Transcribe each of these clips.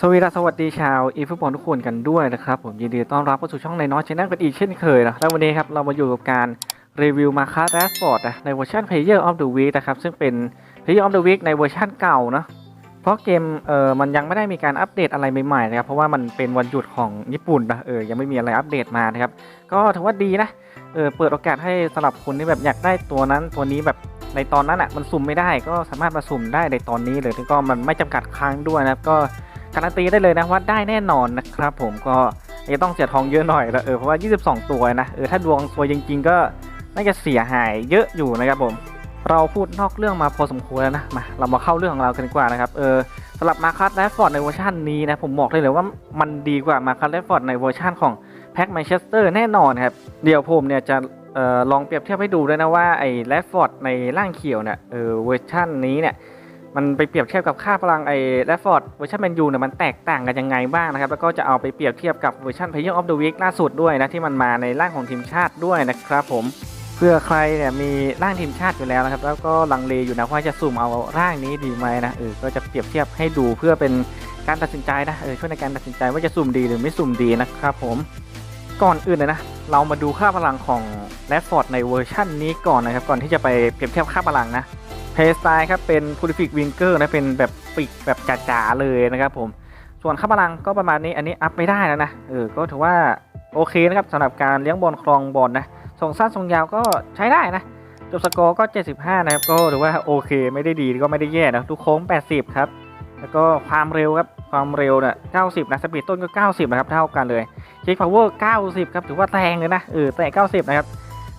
สวัสดีสวัสดีชาวอีฟุตบอลทุกคนกันด้วยนะครับ ผมยินดีต้อนรับเข้าสู่ช่องในน้อยชแนลกันอีกเช่นเคยนะแล้ววันนี้ครับเรามาอยู่กับการรีวิวมาคาร์แรสฟอร์ดนะในเวอร์ชัน Player of the Week นะครับซึ่งเป็น Player of the Week ในเวอร์ชันเก่านะเพราะเกมเออมันยังไม่ได้มีการอัปเดตอะไรใหม่ๆนะครับเพราะว่ามันเป็นวันหยุดของญี่ปุ่นนะเออยังไม่มีอะไรอัปเดตมานะครับก็ถือว่าดีนะเออเปิดโอกาสให้สำหรับคนที่แบบอยากได้ตัวนั้นตัวนี้แบบในตอนนั้นอะมันสุ่มไม่ได้ก็สามารถมาสุ่มได้ในตอนนี้เลยแล้วก็มันไม่จำกัดครั้งด้วยนะครับก็ การันตีได้เลยนะว่าได้แน่นอนนะครับผมก็จะต้องเสียทองเยอะหน่อยล้วเออเพราะว่า 22 ตัวนะเออถ้าดวงซวยจริง ๆ ก็น่าจะเสียหายเยอะอยู่นะครับผมเราพูดนอกเรื่องมาพอสมควรแล้วนะมาเรามาเข้าเรื่องของเรากันดีกว่านะครับเออสำหรับมาคัสแรดฟอร์ดในเวอร์ชันนี้นะผมบอกได้เลยว่ามันดีกว่ามาคัสแรดฟอร์ดในเวอร์ชันของแพ็กแมนเชสเตอร์แน่นอนครับเดี๋ยวผมเนี่ยจะออลองเปรียบเทียบให้ดูด้วยนะว่าไอ้แรดฟอร์ดในร่างเขียวเนี่ยเออเวอร์ชันนี้เนี่ย มันไปเปรียบเทียบกับค่าพลังไอ้แรดฟอร์ดเวอร์ชันแมนยูเนี่ยมันแตกต่างกันยังไงบ้างนะครับ แล้วก็จะเอาไปเปรียบเทียบกับเวอร์ชัน Player of the Week ล่าสุดด้วยนะที่มันมาในร่างของทีมชาติด้วยนะครับผมเพื่อใครเนี่ยมีร่างทีมชาติอยู่แล้วนะครับ แล้วก็ลังเลอยู่นะว่าจะสุ่มเอาร่างนี้ดีไหมนะเออก็จะเปรียบเทียบให้ดูเพื่อเป็นการตัดสินใจนะเออช่วยในการตัดสินใจว่าจะสุ่มดีหรือไม่สุ่มดีนะครับผมก่อนอื่นเลยนะเรามาดูค่าพลังของแรดฟอร์ดในเวอร์ชันนี้ก่อนนะครับก่อนที่จะไปเปรียบเทียบค่าพลังนะ เพย์สไตล์ครับเป็น Purific Winger นะเป็นแบบปีกแบบจ๋าๆเลยนะครับผมส่วนค่าพลังก็ประมาณนี้อันนี้อัพไม่ได้แล้วนะเออก็ถือว่าโอเคนะครับสำหรับการเลี้ยงบอลครองบอลนะส่งสั้นส่งยาวก็ใช้ได้นะจบสกอร์ก็ 75 นะครับก็ถือว่าโอเคไม่ได้ดีก็ไม่ได้แย่นะทุกโค้ง 80 ครับ แล้วก็ความเร็วครับความเร็วเนี่ย90 นะสปีดต้นก็ 90 นะครับเท่ากันเลยเช็คพาวเวอร์ 90 ครับถือว่าแรงเลยนะเออแต่ 90 นะครับ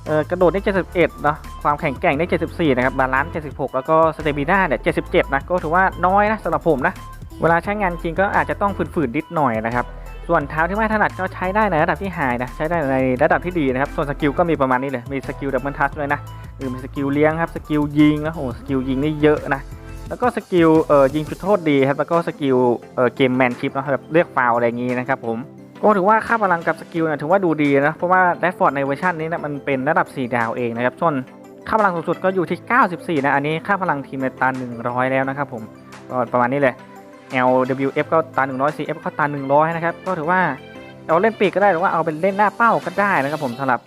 เออกระโดดได้71เนาะ ความแข็งแกร่งได้ 74 นะครับ บาลานซ์ 76 แล้วก็สเตมิน่าเนี่ย 77 นะ ก็ถือว่าน้อยนะสำหรับผมนะ เวลาใช้งานจริงก็อาจจะต้องฝืนๆนิดหน่อยนะครับ ส่วนเท้าที่ไม่ถนัดก็ใช้ได้ในระดับที่หายนะ ใช้ได้ในระดับที่ดีนะครับ ส่วนสกิลก็มีประมาณนี้เลย มีสกิลดับเบิลทัชด้วยนะหรือมีสกิลเลี้ยงครับ สกิลยิงนะโอ้โหสกิลยิงนี่เยอะนะ แล้วก็สกิลเอ่อยิงจุดโทษดีครับ แล้วก็สกิลเอ่อเกมแมนชิพนะแบบเรียกฟาวอะไรอย่างงี้นะครับผมก็ถือว่าค่าพลังกับสกิลเนี่ยถือว่าดูดีนะ เพราะว่าแรดฟอร์ดในเวอร์ชันนี้นะมันเป็นระดับ 4 ดาวเองนะครับส่วน ค่าพลังสูงสุดก็อยู่ที่ 94 นะ อันนี้ค่าพลังทีมในตา100 แล้วนะครับผมก็ประมาณนี้เลย LWF ก็ตา100 CF ก็ตา100 นะครับ ก็ถือว่าเอาเล่นปีกก็ได้หรือว่าเอาเป็นเล่นหน้าเป้าก็ได้นะครับผมสำหรับ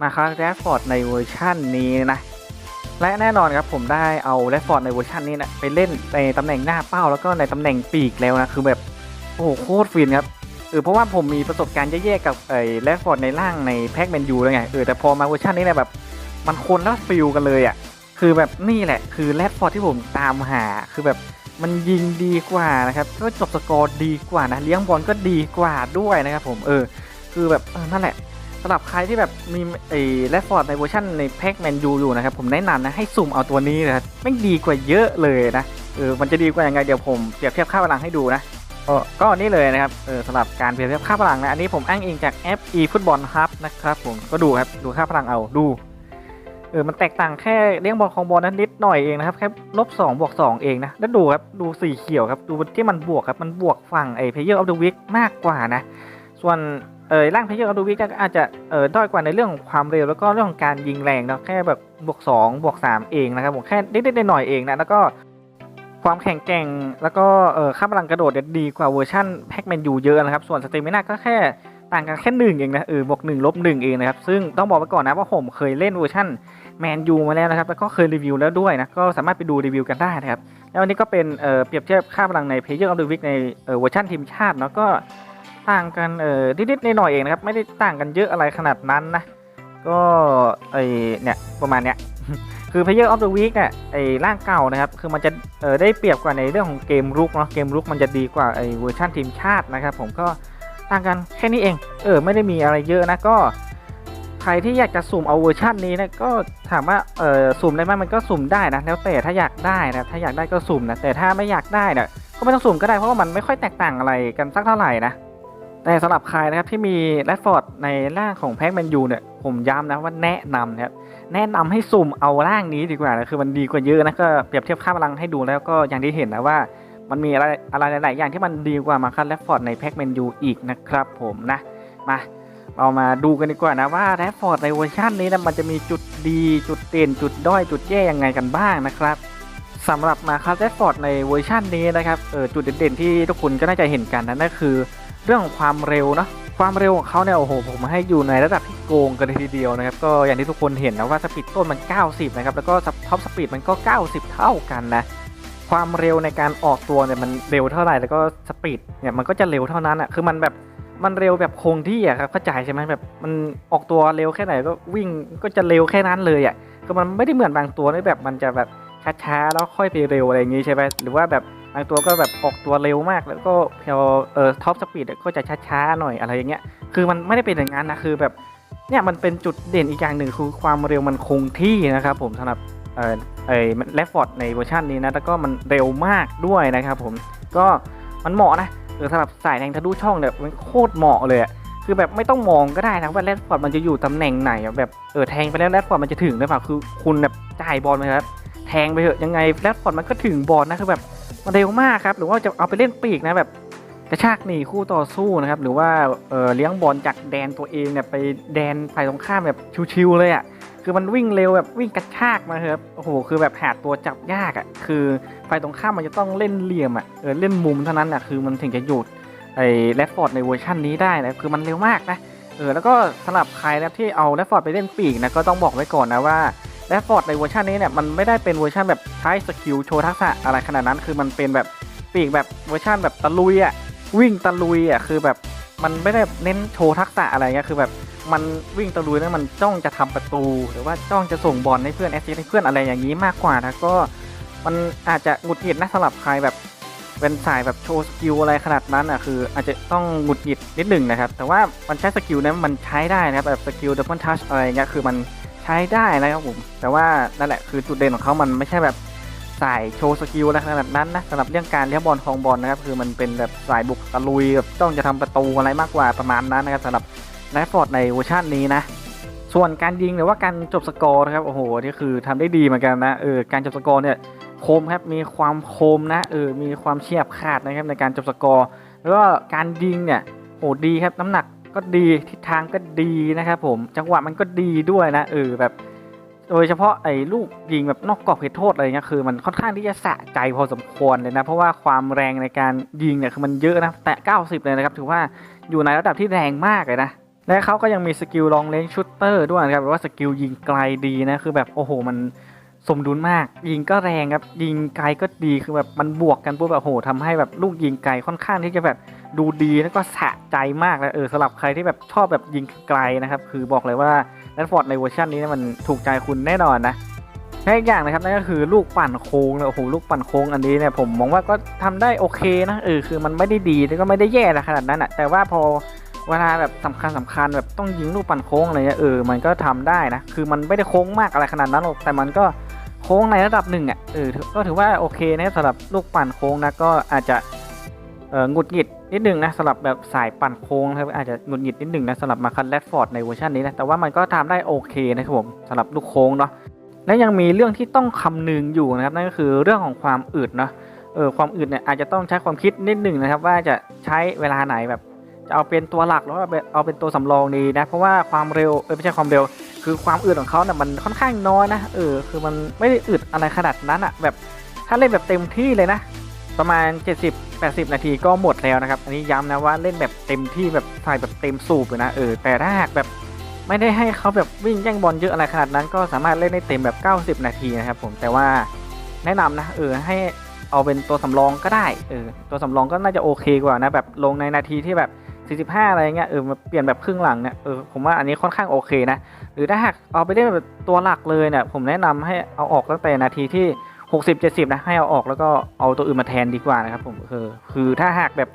มาคาร์แรดฟอร์ดในเวอร์ชันนี้นะและแน่นอนครับผมได้เอาแรดฟอร์ดในเวอร์ชันนี้นะไปเล่นในตำแหน่งหน้าเป้าแล้วก็ในตำแหน่งปีกแล้วนะคือแบบโอ้โหโคตรฟินครับเออเพราะว่าผมมีประสบการณ์แย่ๆกับไอ้แรดฟอร์ดในร่างในแพ็กแมนยูแล้วไงเออแต่พอมาเวอร์ชันนี้เนี่ยแบบ มันคนและฟิลกันเลยอะ คือแบบนี่แหละ คือแรดฟอร์ดที่ผมตามหา คือแบบมันยิงดีกว่านะครับก็จบสกอร์ดีกว่านะ เลี้ยงบอลก็ดีกว่าด้วยนะครับผม เออ คือแบบออนั่นแหละสำหรับใครที่แบบมีไอ้แรดฟอร์ดในเวอร์ชันในแพ็กแมนยูอยู่นะครับ ผมแนะนำนะให้สุ่มเอาตัวนี้นะครับไม่งดีกว่าเยอะเลยนะ เออ มันจะดีกว่ายังไงเดี๋ยวผมเปรียบเทียบค่าพลังให้ดูนะก็นี่เลยนะครับ เออสำหรับการเปรียบเทียบค่าพลังนะ อันนี้ผมอ้างอิงจากแอป e ฟุตบอลฮับนะครับผม ก็ดูครับ ดูค่าพลังเอา ดู เออ มันแตกต่างแค่เลี้ยงบอลของบอลนั้นนิดหน่อยเองนะครับ แค่ลบสองบวกสองเองนะ แล้วดูครับ ดูสีเขียวครับ ดูที่มันบวกครับ มันบวกฝั่งไอ้เพเยอร์ออฟเดอะวิกมากกว่านะ ส่วนเออร่างเพเยอร์ออฟเดอะวิกอาจจะเออด้อยกว่าในเรื่องของความเร็ว แล้วก็เรื่องของการยิงแรงเนาะ แค่แบบบวกสองบวกสามเองนะครับผมแค่นิดๆหน่อยๆเองนะ แล้วก็ความแข็งแกร่งแล้วก็เออค่าพลังกระโดดดีกว่าเวอร์ชันแพ็กแมนยูเยอะนะครับ ส่วนสเตมินาก็แค่ ต่างกันแค่หนึ่งเองนะเออบวกหนึ่งลบหนึ่งเองนะครับ ซึ่งต้องบอกไว้ก่อนนะว่าผมเคยเล่นเวอร์ชันแมนยูมาแล้วนะครับ แล้วก็เคยรีวิวแล้วด้วยนะ ก็สามารถไปดูรีวิวกันได้นะครับ แล้ววันนี้ก็เป็นเออเปรียบเทียบค่าพลังใน Player of the Week ในเอ่อเวอร์ชันทีมชาติเนาะก็ต่างกันเออนิดๆหน่อยๆเองนะครับ ไม่ได้ต่างกันเยอะอะไรขนาดนั้นนะ ก็ไอเนี่ยประมาณเนี้ยคือ Player of the Week เนี่ยไอ้ร่างเก่านะครับ คือมันจะเออได้เปรียบกว่าในเรื่องของเกมรุกเนาะเกมรุกมันจะดีกว่าไอ้เวอร์ชันทีมชาตินะครับ ผมก็ ต่างกันแค่นี้เอง เออ ไม่ได้มีอะไรเยอะนะก็ใครที่อยากจะสุ่มเอาเวอร์ชันนี้นะก็ถามว่าเออสุ่มได้ไหมมันก็สุ่มได้นะแล้วแต่ถ้าอยากได้นะถ้าอยากได้ก็สุ่มนะแต่ถ้าไม่อยากได้นี่ยก็ไม่ต้องสุ่มก็ได้เพราะว่ามันไม่ค่อยแตกต่างอะไรกันสักเท่าไหร่นะแต่สำหรับใครนะครับที่มีแรดฟอร์ดในร่างของแพ็กแมนยูเนี่ยผมย้ำนะว่าแนะนำนะครับแนะนำให้สุ่มเอาร่างนี้ดีกว่านะคือมันดีกว่าเยอะนะก็เปรียบเทียบค่าพลังให้ดูแล้วก็อย่างที่เห็นนะว่า มันมีอะไรอะไรหลาย ๆ อย่างที่มันดีกว่ามาคันแรดฟอร์ดในแพ็กแมนยูอีกนะครับผมนะมาเรามาดูกันดีกว่านะว่าแรดฟอร์ดในเวอร์ชันนี้นะมันจะมีจุดดีจุดเด่นจุดด้อยจุดแย่ยังไงกันบ้างนะครับสำหรับมาคาร์เรสฟอร์ดในเวอร์ชันนี้นะครับเออจุดเด่นๆที่ทุกคนก็น่าจะเห็นกันนะั่นก็คือ เรื่องของความเร็วเนาะความเร็วของเขาเนี่ยโอ้โหผมให้อยู่ในระดับที่โกงกันเลยทีเดียวนะครับก็อย่างที่ทุกคนเห็นนะว่าสปีดต้นมัน 90 นะครับแล้วก็ท็อปสปีดมันก็ 90 เท่ากันนะ ความเร็วในการออกตัวเนี่ยมันเร็วเท่าไหร่แล้วก็สปีดเนี่ยมันก็จะเร็วเท่านั้นอะคือมันแบบมันเร็วแบบคงที่อะครับเข้าใจใช่ไหมแบบมันออกตัวเร็วแค่ไหนก็วิ่งก็จะเร็วแค่นั้นเลยอะคือมันไม่ได้เหมือนบางตัวที่แบบมันจะแบบช้าๆแล้วค่อยไปเร็วอะไรอย่างงี้ใช่ไหมหรือว่าแบบบางตัวก็แบบออกตัวเร็วมาก แล้วก็พอเอ่อท็อปสปีดก็จะช้าๆหน่อยอะไรอย่างเงี้ยคือมันไม่ได้เป็นอย่างนั้นนะคือแบบเนี่ยมันเป็นจุดเด่นอีกอย่างหนึ่งคือความเร็วมันคงที่นะครับผมสำหรับ เออไอ้แลฟฟอร์ดในเวอร์ชันนี้นะ แล้วก็มันเร็วมากด้วยนะครับผม ก็มันเหมาะนะเออสำหรับสายแทงทะลุช่องเนี่ยมันโคตรเหมาะเลยอะคือแบบไม่ต้องมองก็ได้นะว่าแรดฟอร์ดมันจะอยู่ตำแหน่งไหนแบบเออแทงไปแล้วแรดฟอร์ดมันจะถึงหรือเปล่าคือคุณแบบจ่ายบอลไปครับแทงไปเถอะยังไงแรดฟอร์ดมันก็ถึงบอลนะคือแบบมันเร็วมากครับหรือว่าจะเอาไปเล่นปีกนะแบบกระชากหนีคู่ต่อสู้นะครับหรือว่าเออเลี้ยงบอลจากแดนตัวเองเนี่ยไปแดนฝ่ายตรงข้ามแบบชิวๆเลยอะ่ะ คือมันวิ่งเร็วแบบวิ่งกระชากมาครับโอ้โหคือแบบหาตัวจับยากอะ่ะ คือฝ่ายตรงข้ามมันจะต้องเล่นเหลี่ยมอะ่ะเออเล่นมุมเท่านั้นอะคือมันถึงจะหยุดไอ้แรดฟอร์ดในเวอร์ชันนี้ได้นะคือมันเร็วมากนะเออแล้วก็สำหรับใครนะที่เอาแรดฟอร์ดไปเล่นปีกนะก็ต้องบอกไว้ก่อนนะว่าแรดฟอร์ดในเวอร์ชันนี้เนี่ยมันไม่ได้เป็นเวอร์ชันแบบใช้สกิลโชว์ทักษะอะไรขนาดนั้น คือมันเป็นแบบปีกแบบเวอร์ชันแบบตะลุยอะวิ่งตะลุยอะคือแบบ มันไม่ได้เน้นโชว์ทักษะอะไรเงี้ยคือแบบมันวิ่งตะลุยนะมันจ้องจะทำประตู หรือว่าจ้องจะส่งบอลให้เพื่อนแอสซิสต์ให้เพื่อนอะไรอย่างนี้มากกว่านะก็มันอาจจะหงุดหงิดนะสำหรับใครแบบเป็นสายแบบโชว์สกิลอะไรขนาดนั้นอะคือ อาจจะต้องหงุดหงิดนิดหนึ่งนะครับ แต่ว่ามันใช้สกิลนั้นมันใช้ได้นะครับแบบสกิลดับเบิลทัชอะไรเงี้ยคือมันใช้ได้นะครับผมแต่ว่านั่นแหละคือจุดเด่นของเขามันไม่ใช่แบบ สายโชว์สกิลอะไรขนาดนั้นนะสำหรับเรื่องการเลี้ยงบอลคองบอลนะครับคือมันเป็นแบบสายบุกตะลุยแบบต้องจะทำประตูอะไรมากกว่าประมาณนั้นนะครับสำหรับไลฟ์ฟอร์ดในเวอร์ชันนี้นะส่วนการยิงหรือว่าการจบสกอร์นะครับโอ้โหนี่คือทำได้ดีเหมือนกันนะเออการจบสกอร์เนี่ยคมครับมีความคมนะเออมีความเฉียบขาดนะครับในการจบสกอร์แล้วก็การยิงเนี่ยโหดีครับน้ำหนักก็ดีทิศทางก็ดีนะครับผมจังหวะมันก็ดีด้วยนะเออแบบ โดยเฉพาะไอ้ลูกยิงแบบนอกกรอบเขตโทษอะไรเงี้ยคือมันค่อนข้างที่จะสะใจพอสมควรเลยนะเพราะว่าความแรงในการยิงเนี่ยคือมันเยอะนะแต่ 90 เลยนะครับถือว่าอยู่ในระดับที่แรงมากเลยนะและเขาก็ยังมีสกิลลองเลนชูตเตอร์ด้วยนะครับหรือว่าสกิลยิงไกลดีนะคือแบบโอ้โหมันสมดุลมาก ยิงก็แรงครับยิงไกลก็ดีคือแบบมันบวกกันปุ๊บแบบโอ้โหทำให้แบบลูกยิงไกลค่อนข้างที่จะแบบดูดีแล้วก็สะใจมากเลยเออสำหรับใครที่แบบชอบแบบยิงไกลนะครับคือบอกเลยว่า แรดฟอร์ดในเวอร์ชันนี้มันถูกใจคุณแน่นอนนะและอีกอย่างนะครับนั่นก็คือลูกปั่นโค้งนะโอ้โหลูกปั่นโค้งอันนี้เนี่ยผมมองว่าก็ทำได้โอเคนะเออคือมันไม่ได้ดีแล้วก็ไม่ได้แย่นะขนาดนั้นอะแต่ว่าพอเวลาแบบสำคัญสำคัญแบบต้องยิงลูกปั่นโค้งอะไรเงี้ยเออมันก็ทำได้นะคือมันไม่ได้โค้งมากอะไรขนาดนั้นหรอกแต่มันก็โค้งในระดับหนึ่งอะเออก็ถือว่าโอเคนะสำหรับลูกปั่นโค้งนะก็อาจจะเออหงุดหงิด นิดหนึ่งนะสำหรับแบบสายปั่นโค้งนะครับอาจจะหงุดหงิดนิดหนึ่งนะสำหรับมาคันแรดฟอร์ดในเวอร์ชันนี้นะแต่ว่ามันก็ทำได้โอเคนะครับผมสำหรับลูกโค้งเนาะและยังมีเรื่องที่ต้องคำนึงอยู่นะครับนั่นก็คือเรื่องของความอึดเนาะเออความอึดเนี่ยอาจจะต้องใช้ความคิดนิดหนึ่งนะครับว่าจะใช้เวลาไหนแบบจะเอาเป็นตัวหลักหรือว่าเอาเป็นตัวสำรองดีนะเพราะว่าความเร็วเออไม่ใช่ความเร็ว คือความอึดของเขาเนี่ยมันค่อนข้างน้อยนะเออคือมันไม่ได้อึดอะไรขนาดนั้นอะแบบถ้าเล่นแบบเต็มที่เลยนะ ประมาณ 70 80 นาทีก็หมดแล้วนะครับ อันนี้ย้ำนะว่าเล่นแบบเต็มที่แบบใส่แบบเต็มสูบเลยนะเออแต่ถ้าหากแบบไม่ได้ให้เขาแบบวิ่งแย่งบอลเยอะอะไรขนาดนั้น ก็สามารถเล่นได้เต็มแบบ 90 นาทีนะครับผมแต่ว่าแนะนำนะเออให้เอาเป็นตัวสำรองก็ได้เออตัวสำรองก็น่าจะโอเคกว่านะแบบลงในนาทีที่แบบ 45 อะไรเงี้ยเออมาเปลี่ยนแบบครึ่งหลังเนี่ยเออผมว่าอันนี้ค่อนข้างโอเคนะหรือถ้าหากเอาไปเล่นแบบตัวหลักเลยเนี่ยผมแนะนำให้เอาออกตั้งแต่นาทีที่ 60 70นะให้เอาออกแล้วก็เอาตัวอื่นมาแทนดีกว่านะครับผมคือคือถ้าหากแบบ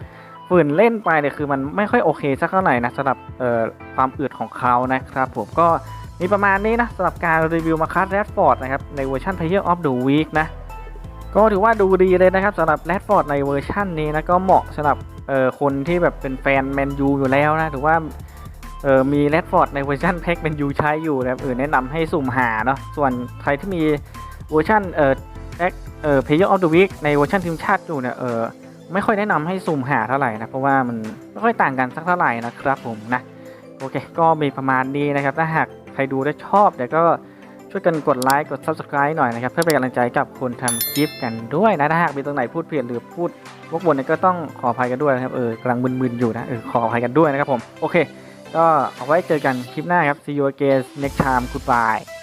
ฝืนเล่นไปเนี่ยคือมันไม่ค่อยโอเคสักเท่าไหร่นะสำหรับเอ่อความอืดของเขานะครับผมก็มีประมาณนี้นะสำหรับการรีวิวมาคัสแรดฟอร์ดนะครับในเวอร์ชัน Player of the Week นะก็ถือว่าดูดีเลยนะครับสำหรับแรดฟอร์ดในเวอร์ชันนี้นะก็เหมาะสำหรับเอ่อคนที่แบบเป็นแฟนแมนยูอยู่แล้วนะถือว่าเออมีแรดฟอร์ดในเวอร์ชันแพ็กแมนยูใช้อยู่นะครับเออแนะนำให้สุ่มหาเนาะส่วนใครที่มีเวอร์ชันเอ่อ แอคเอ่อ Player of the Week ในเวอร์ชันทีมชาติอยู่เนี่ยเออไม่ค่อยแนะนำให้ซูมหาเท่าไหร่นะเพราะว่ามันไม่ค่อยต่างกันสักเท่าไหร่นะครับผมนะโอเค ก็มีประมาณนี้นะครับ ถ้าหากใครดูได้ชอบเดี๋ยวก็ช่วยกันกดไลค์กด subscribe หน่อยนะครับ เพื่อเป็นกำลังใจกับคนทำคลิปกันด้วยนะถ้าหากมีตรงไหนพูดผิดหรือพูดวกวนเนี่ยก็ต้องขออภัยกันด้วยนะครับเออกำลังมึนๆอยู่นะเออขออภัยกันด้วยนะครับผมโอเค ก็เอาไว้เจอกันคลิปหน้าครับ see you again next time goodbye